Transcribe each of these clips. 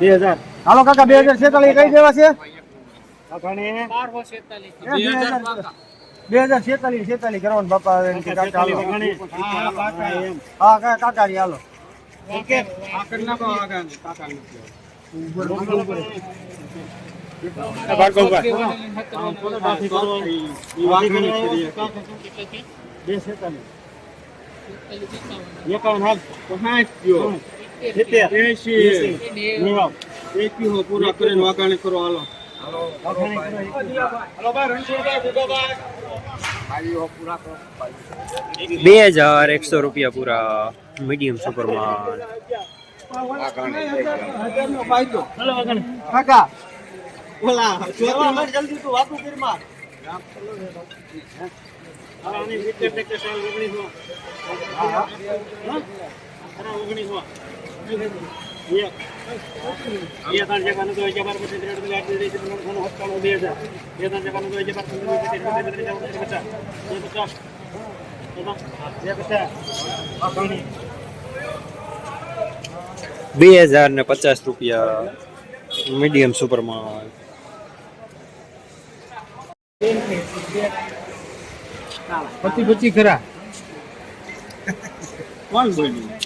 બે હજાર. હાલો કાકા બે હજાર છેતાલીસ કઈ દેવા છે? બે હજાર છેતાલીસ છેતાલીસ કરવાનું બાપા હા કાકા કાકા રી હાલો. બે છેતાલીસ. એકાવન હાલ નેવું પૂરા કરીને વાગાણી કરો હાલો. બે હજાર એકસો રૂપિયા પૂરા મીડિયમ સુપરમાં કાકા. બે હજાર ને પચાસ રૂપિયા મીડિયમ સુપરમાં. પછી પછી ખરા. કોણ બોલ્યું?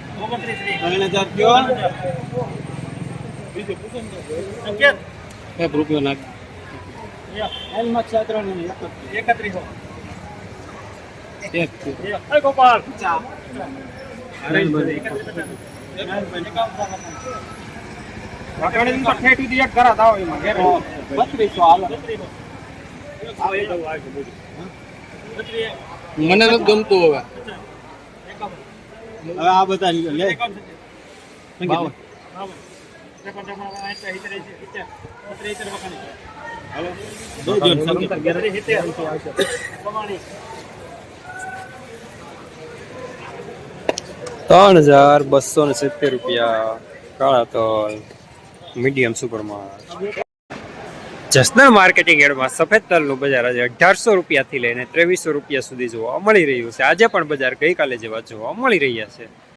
ત્રણ હજાર કયો? છે ત્રણ એકત્રીસ. એક. ગોપાલ. તો ઠેઠ સુધી એક ઘરાત થાવ એમાં ઘેરે. બત્રીસો હાલો. મને નથી ગમતું હવે હવે આ બધા લે. બાવન. દો જણ સંકેત. ત્રણ હજાર બસો ને સિત્તેર રૂપિયા. કાળા તલ. મીડિયમ સુપરમાં જસનલ માર્કેટિંગ એડમાં સફેદ તલનું બજાર આજે અઢારસો રૂપિયાથી લઈને ત્રેવીસો રૂપિયા સુધી જોવા મળી રહ્યું છે. આજે પણ બજાર ગઈકાલે જેવા જોવા મળી રહ્યા છે.